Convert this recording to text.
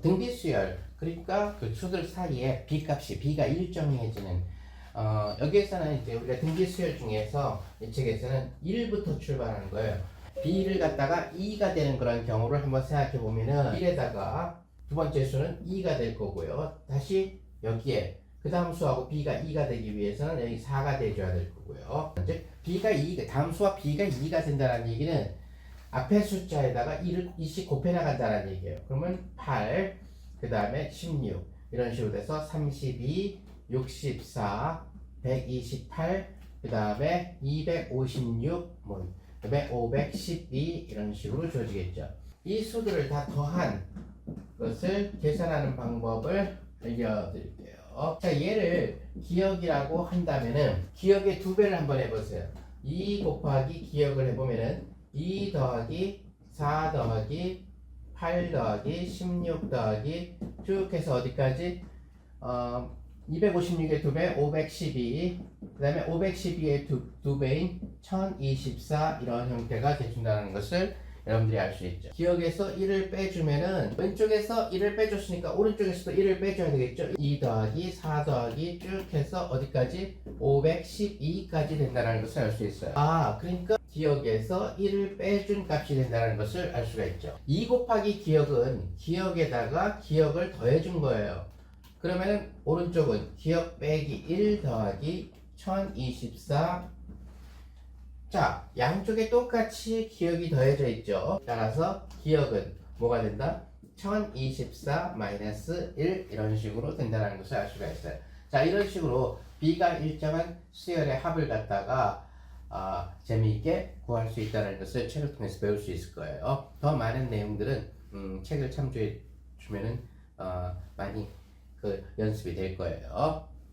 등비 수열 그러니까 그 수들 사이에 b 값이 b가 일정해지는 어, 여기에서는 이제 우리가 등비 수열 중에서 이 책에서는 1부터 출발하는 거예요. b를 갖다가 2가 되는 그런 경우를 한번 생각해 보면은 1에다가 두 번째 수는 2가 될 거고요. 다시 여기에 그 다음 수하고 b가 2가 되기 위해서는 여기 4가 돼줘야 될 거고요. 즉 b가 2, 다음 수와 b가 2가 된다는 얘기는 앞에 숫자에다가 1을 2씩 곱해 나간다는 얘기예요. 그러면 8, 그 다음에 16 이런 식으로 돼서 32, 64, 128, 그 다음에 256, 뭐 그 다음에 512 이런 식으로 주어지겠죠. 이 수들을 다 더한 것을 계산하는 방법을 알려드릴게요. 자, 얘를 기억이라고 한다면은 기억의 두 배를 한번 해보세요. 2 곱하기 기억을 해보면은 2 더하기 4 더하기 8 더하기 16 더하기 쭉 해서 어디까지? 어, 256의 두 배, 512. 그 다음에 512의 두, 두 배인 1024 이런 형태가 돼준다는 것을 여러분들이 알 수 있죠. 기억에서 1을 빼주면은 왼쪽에서 1을 빼줬으니까 오른쪽에서도 1을 빼줘야 되겠죠. 2 더하기 4 더하기 쭉 해서 어디까지? 512까지 된다는 것을 알 수 있어요. 아, 그러니까 기억에서 1을 빼준 값이 된다는 것을 알 수가 있죠. 2 곱하기 기억은 기억에다가 기억을 더해준 거예요. 그러면은 오른쪽은 기억 빼기 1 더하기 1024 자, 양쪽에 똑같이 기억이 더해져 있죠. 따라서 기억은 뭐가 된다? 1024 마이너스 1 이런 식으로 된다는 것을 알 수가 있어요. 자, 이런 식으로 B가 일정한 수열의 합을 갖다가 아, 재미있게 구할 수 있다는 것을 책을 통해서 배울 수 있을 거예요. 더 많은 내용들은 음, 책을 참조해 주면은 어, 많이 그 연습이 될 거예요.